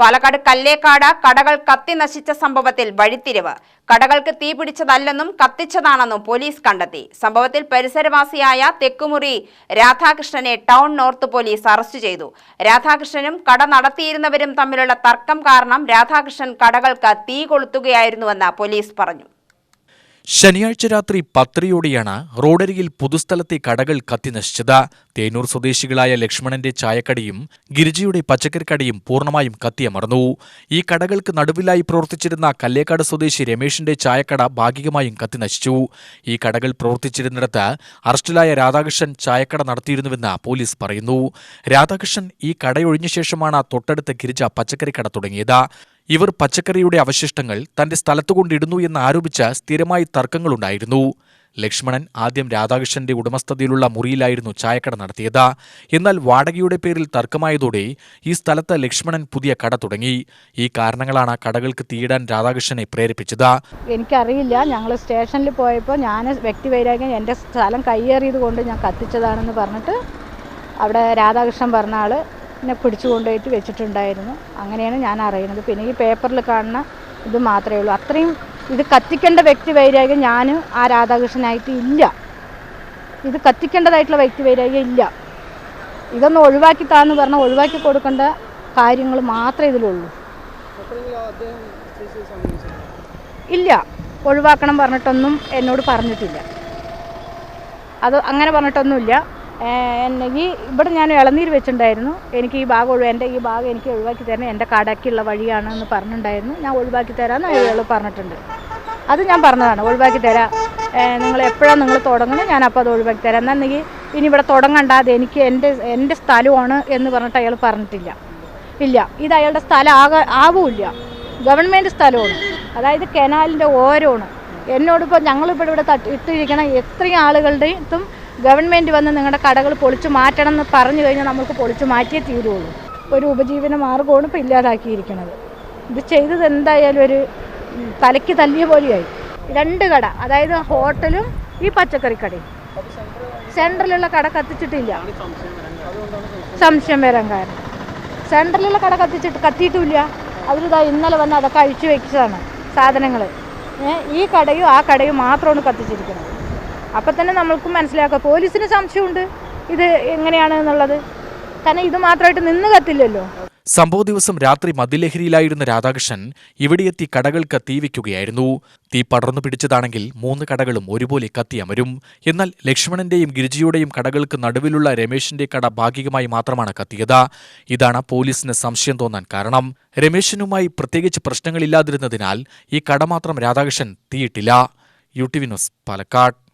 പാലക്കാട് കല്ലേക്കാട് കടകൾ കത്തി നശിച്ച സംഭവത്തിൽ വഴിത്തിരിവ്. കടകൾക്ക് തീ പിടിച്ചതല്ലെന്നും കത്തിച്ചതാണെന്നും പോലീസ് കണ്ടെത്തി. സംഭവത്തിൽ പരിസരവാസിയായ തെക്കുമുറി രാധാകൃഷ്ണനെ ടൗൺ നോർത്ത് പോലീസ് അറസ്റ്റ് ചെയ്തു. രാധാകൃഷ്ണനും കട നടത്തിയിരുന്നവരും തമ്മിലുള്ള തർക്കം കാരണം രാധാകൃഷ്ണൻ കടകൾക്ക് തീ കൊളുത്തുകയായിരുന്നുവെന്ന് പോലീസ് പറഞ്ഞു. ശനിയാഴ്ച രാത്രി പത്തരയോടെയാണ് റോഡരികിൽ പൊതുസ്ഥലത്തെ കടകൾ കത്തിനശിച്ചത് തേനൂർ സ്വദേശികളായ ലക്ഷ്മണന്റെ ചായക്കടയും ഗിരിജയുടെ പച്ചക്കറിക്കടയും പൂർണമായും കത്തിയമർന്നു ഈ കടകൾക്ക് നടുവിലായി പ്രവർത്തിച്ചിരുന്ന കല്ലേക്കാട് സ്വദേശി രമേഷിന്റെ ചായക്കട ഭാഗികമായും കത്തിനശിച്ചു ഈ കടകൾ പ്രവർത്തിച്ചിരുന്നിടത്ത് അറസ്റ്റിലായ രാധാകൃഷ്ണൻ ചായക്കട നടത്തിയിരുന്നുവെന്ന് പോലീസ് പറയുന്നു. രാധാകൃഷ്ണൻ ഈ കടയൊഴിഞ്ഞ ശേഷമാണ് തൊട്ടടുത്ത ഗിരിജ പച്ചക്കറിക്കട തുടങ്ങിയത്. ഇവർ പച്ചക്കറിയുടെ അവശിഷ്ടങ്ങൾ തന്റെ സ്ഥലത്തുകൊണ്ടിടുന്നു എന്ന് ആരോപിച്ച സ്ഥിരമായി തർക്കങ്ങളുണ്ടായിരുന്നു. ലക്ഷ്മണൻ ആദ്യം രാധാകൃഷ്ണന്റെ ഉടമസ്ഥതയിലുള്ള മുറിയിലായിരുന്നു ചായക്കട നടത്തിയത്. എന്നാൽ വാടകയുടെ പേരിൽ തർക്കമായതോടെ ഈ സ്ഥലത്ത് ലക്ഷ്മണൻ പുതിയ കട തുടങ്ങി. ഈ കാരണങ്ങളാണ് കടകൾക്ക് തീയിടാൻ രാധാകൃഷ്ണനെ പ്രേരിപ്പിച്ചത്. എനിക്കറിയില്ല. ഞങ്ങൾ സ്റ്റേഷനിൽ പോയപ്പോൾ ഞാൻ വ്യക്തി വൈരാഗ്യം എന്റെ സ്ഥലം കയ്യേറിയത് കൊണ്ട് ഞാൻ കത്തിച്ചതാണെന്ന് പറഞ്ഞിട്ട് അവിടെ രാധാകൃഷ്ണൻ പറഞ്ഞ ആൾ എന്നെ പിടിച്ചു കൊണ്ടുപോയിട്ട് വെച്ചിട്ടുണ്ടായിരുന്നു. അങ്ങനെയാണ് ഞാൻ അറിയുന്നത് പിന്നെ ഈ പേപ്പറിൽ കാണുന്ന ഇത് മാത്രമേ ഉള്ളൂ. അത്രയും ഇത് കത്തിക്കേണ്ട വ്യക്തി വൈരാഗ്യം ഞാൻ ആ രാധാകൃഷ്ണനായിട്ട് ഇല്ല. ഇത് കത്തിക്കേണ്ടതായിട്ടുള്ള വ്യക്തി വൈരാഗ്യം ഇല്ല. ഇതൊന്ന് ഒഴിവാക്കി താന്ന് പറഞ്ഞാൽ ഒഴിവാക്കി കൊടുക്കേണ്ട കാര്യങ്ങൾ മാത്രമേ ഇതിലുള്ളൂ. ഇല്ല. ഒഴിവാക്കണം പറഞ്ഞിട്ടൊന്നും എന്നോട് പറഞ്ഞിട്ടില്ല. അത് അങ്ങനെ പറഞ്ഞിട്ടൊന്നുമില്ല. എന്നെ ഈ ഇവിടെ ഞാൻ ഇളനീര് വെച്ചിട്ടുണ്ടായിരുന്നു. എനിക്ക് ഈ ഭാഗം എന്റെ ഈ ഭാഗം എനിക്ക് ഒഴിവാക്കി തരണം. എന്റെ കടയ്ക്കുള്ള വഴിയാണെന്ന് പറഞ്ഞിട്ടുണ്ടായിരുന്നു. ഞാൻ ഒഴിവാക്കി തരാമെന്ന് അയാൾ പറഞ്ഞിട്ടുണ്ട്. അത് ഞാൻ പറഞ്ഞതാണ്. ഒഴിവാക്കി തരാം. നിങ്ങൾ എപ്പോഴാണ് നിങ്ങൾ തുടങ്ങുന്നത് ഞാൻ അപ്പോൾ അത് ഒഴിവാക്കി തരാം. എന്നുണ്ടെങ്കിൽ ഇനി ഇവിടെ തുടങ്ങണ്ട. അത് എനിക്ക് എന്റെ എന്റെ സ്ഥലമാണ് എന്ന് പറഞ്ഞിട്ട് അയാൾ പറഞ്ഞിട്ടില്ല. ഇല്ല. ഇത് അയാളുടെ സ്ഥലം ആക ആവുമില്ല. ഗവൺമെന്റ് സ്ഥലമാണ്. അതായത് കനാലിന്റെ ഓരോണ് എന്നോടിപ്പോൾ ഞങ്ങളിപ്പോൾ ഇവിടെ തട്ടി ഇട്ടിരിക്കണ എത്രയും ആളുകളുടെ ഇതും ഗവൺമെന്റ് വന്ന് നിങ്ങളുടെ കടകൾ പൊളിച്ചു മാറ്റണം എന്ന് പറഞ്ഞു കഴിഞ്ഞാൽ നമുക്ക് പൊളിച്ചു മാറ്റിയേ തീരുള്ളൂ. ഒരു ഉപജീവന മാർഗമാണ് ഇപ്പോൾ ഇല്ലാതാക്കിയിരിക്കുന്നത്. ഇത് ചെയ്തത് എന്തായാലും ഒരു തലയ്ക്ക് തല്ലിയ പോലെയായി. രണ്ട് കട അതായത് ഹോട്ടലും ഈ പച്ചക്കറി കടയും. സെൻട്രലുള്ള കട കത്തിച്ചിട്ടില്ല. സംശയം വരാൻ കാരണം. സെൻട്രലുള്ള കട കത്തിച്ചിട്ട് കത്തിയിട്ടുമില്ല അവരിതാ ഇന്നലെ വന്ന് അതൊക്കെ അഴിച്ചു വെച്ചതാണ് സാധനങ്ങൾ ഈ കടയും ആ കടയും മാത്രമാണ് കത്തിച്ചിരിക്കുന്നത്. അപ്പം തന്നെ നമ്മൾക്കും മനസ്സിലാക്കാം. പോലീസിന് സംശയമുണ്ട്. ഇത് എങ്ങനെയാണ് എന്നുള്ളത് കാരണം ഇത് മാത്രമായിട്ട് നിന്ന് കത്തില്ലല്ലോ. സംഭവ ദിവസം രാത്രി മദ്യലഹരിയിലായിരുന്ന രാധാകൃഷ്ണൻ ഇവിടെയെത്തി കടകൾക്ക് തീ വയ്ക്കുകയായിരുന്നു. തീ പടർന്നു പിടിച്ചതാണെങ്കിൽ മൂന്ന് കടകളും ഒരുപോലെ കത്തിയമരും. എന്നാൽ ലക്ഷ്മണന്റെയും ഗിരിജയുടെയും കടകൾക്ക് നടുവിലുള്ള രമേശിന്റെ കട ഭാഗികമായി മാത്രമാണ് കത്തിയത്. ഇതാണ് പോലീസിന് സംശയം തോന്നാൻ കാരണം. രമേശിനുമായി പ്രത്യേകിച്ച് പ്രശ്നങ്ങളില്ലാതിരുന്നതിനാൽ ഈ കട മാത്രം Radhakrishnan തീയിട്ടില്ല. U T V news Palakkad.